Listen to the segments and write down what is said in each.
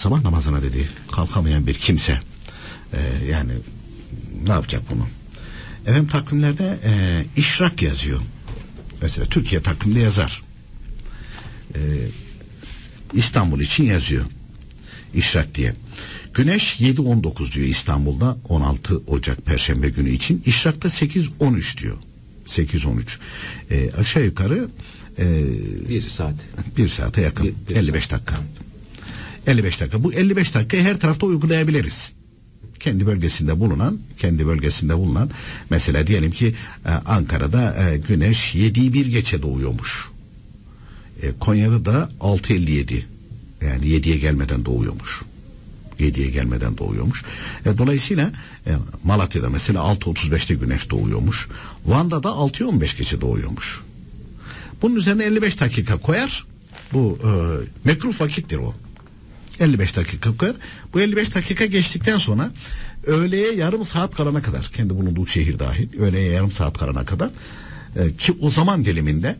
sabah namazına dedi kalkamayan bir kimse e, yani ne yapacak bunu? Efendim takvimlerde e, işrak yazıyor. Mesela Türkiye takvimde yazar. E, İstanbul için yazıyor. İşrak diye. Güneş 7-19 diyor İstanbul'da 16 Ocak Perşembe günü için. İşrak'ta 8-13 diyor. 8-13. E, aşağı yukarı e, bir saat. Bir saate yakın. Bir, bir 55 saat. Dakika. 55 dakika. Bu 55 dakikayı her tarafta uygulayabiliriz kendi bölgesinde bulunan kendi bölgesinde bulunan mesela diyelim ki e, Ankara'da e, güneş 7'yi bir geçe doğuyormuş. E, Konya'da da 6.57 yani 7'ye gelmeden doğuyormuş. 7'ye gelmeden doğuyormuş. E, dolayısıyla e, Malatya'da mesela 6.35'te güneş doğuyormuş. Van'da da 6'ya 15 geçe doğuyormuş. Bunun üzerine 55 dakika koyar. Bu e, mekruh vakittir o. 55 dakika koyar. Bu 55 dakika geçtikten sonra öğleye yarım saat kalana kadar kendi bulunduğu şehir dahil öğleye yarım saat kalana kadar e, ki o zaman diliminde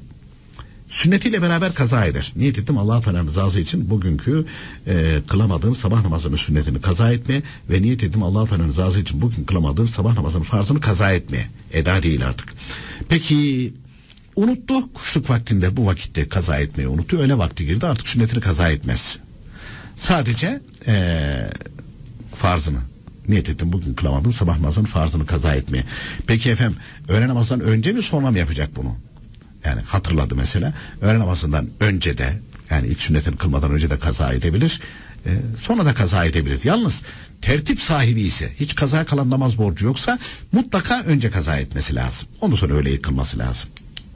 sünnetiyle beraber kaza eder. Niyet ettim Allah Teala'nın rızası için bugünkü e, kılamadığım sabah namazının sünnetini kaza etme ve niyet ettim Allah Teala'nın rızası için bugün kılamadığım sabah namazının farzını kaza etmeye. Eda değil artık. Peki unuttu kuşluk vaktinde bu vakitte kaza etmeyi unuttu. Öyle vakti girdi artık sünnetini kaza etmez. Sadece ee, farzını niyet ettim bugün kılamadım sabah namazının farzını kaza etmeye. Peki efendim öğle namazından önce mi sonra mı yapacak bunu? Yani hatırladı mesela öğle namazından önce de yani ilk sünnetini kılmadan önce de kaza edebilir. E, sonra da kaza edebilir. Yalnız tertip sahibi ise hiç kaza kalan namaz borcu yoksa mutlaka önce kaza etmesi lazım. Ondan sonra öyle yıkılması lazım.